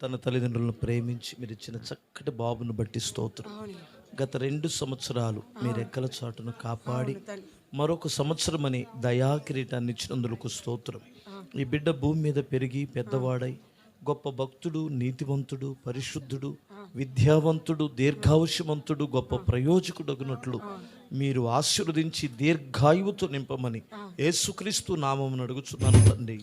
తన తల్లిదండ్రులను ప్రేమించి మీరు ఇచ్చిన చక్కటి బాబును బట్టి స్తోత్రం. గత రెండు సంవత్సరాలు మీరు ఎక్కల చాటును కాపాడి మరొక సంవత్సరం అని దయా కిరీటాన్ని ఇచ్చినందుకు స్తోత్రం. ఈ బిడ్డ భూమి మీద పెరిగి పెద్దవాడై గొప్ప భక్తుడు నీతివంతుడు పరిశుద్ధుడు విద్యావంతుడు దీర్ఘావశ్యవంతుడు గొప్ప ప్రయోజకుడు మీరు ఆశీర్వదించి దీర్ఘాయువుతో నింపమని యేసుక్రీస్తు నామమును అడుగుచున్నాను తండ్రి.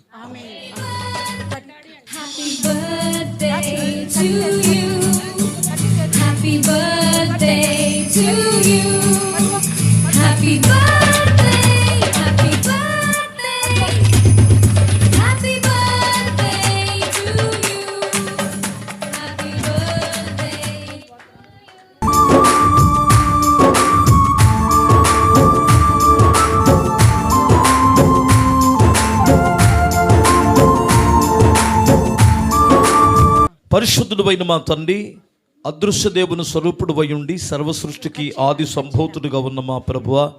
పరిశుద్ధుడు అయిన మా తండ్రి అదృశ్య దేవుని స్వరూపుడు ఉండి సర్వ సృష్టికి ఆది సంభూతుడుగా ఉన్న మా ప్రభువ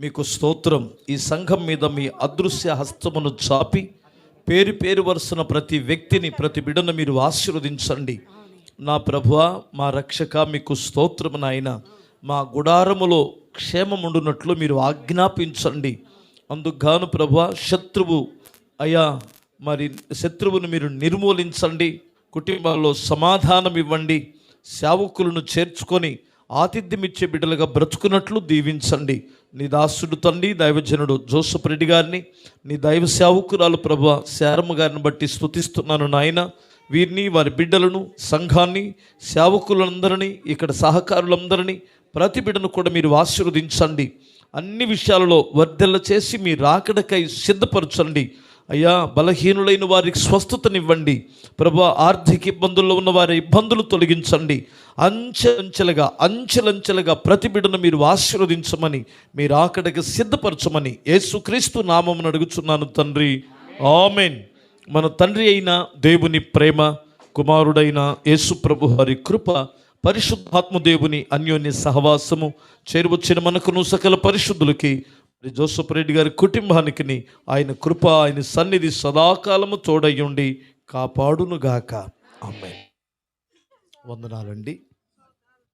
మీకు స్తోత్రం. ఈ సంఘం మీద మీ అదృశ్య హస్తమును చాపి పేరు పేరు వరుసన ప్రతి వ్యక్తిని ప్రతి బిడను మీరు ఆశీర్వదించండి. నా ప్రభువ మా రక్షక మీకు స్తోత్రము నాయన. మా గుడారములో క్షేమముండునట్లు మీరు ఆజ్ఞాపించండి. అందుకుగాను ప్రభువ శత్రువు అయ్యా మరి శత్రువును మీరు నిర్మూలించండి. కుటుంబాల్లో సమాధానం ఇవ్వండి సేవకులను చేర్చుకొని ఆతిథ్యం ఇచ్చే బిడ్డలుగా బ్రతుకున్నట్లు దీవించండి. నీ దాసుడు తండ్రి దైవజనుడు జోసఫ్ రెడ్డి గారిని నీ దైవ సేవకురాలు ప్రభు శారమ్మ గారిని బట్టి స్థుతిస్తున్నాను నాయన. వీరిని వారి బిడ్డలను సంఘాన్ని సేవకులందరినీ ఇక్కడ సహకారులందరినీ ప్రతి బిడ్డను కూడా మీరు ఆశీర్వదించండి. అన్ని విషయాలలో వర్ధెల్ల చేసి మీ రాకడకై సిద్ధపరచండి. అయ్యా బలహీనులైన వారికి స్వస్థతనివ్వండి. ప్రభా ఆర్థిక ఇబ్బందుల్లో ఉన్న వారి ఇబ్బందులు తొలగించండి. అంచెలంచెలుగా అంచెలంచెలుగా ప్రతి బిడ్డను మీరు ఆశీర్వదించమని మీరు ఆకడికి సిద్ధపరచమని యేసుక్రీస్తు నామమును అడుగుచున్నాను తండ్రి. ఆమెన్. మన తండ్రి అయిన దేవుని ప్రేమ కుమారుడైన యేసు ప్రభు వారి కృప పరిశుద్ధాత్మ దేవుని అన్యోన్య సహవాసము చేరువచ్చిన మనకును సకల పరిశుద్ధులకి మరి జోసఫ్ రెడ్డి గారి కుటుంబానికి ఆయన కృప ఆయన సన్నిధి సదాకాలము తోడయ్యుండి కాపాడునుగాక. ఆమె వందనాలండి.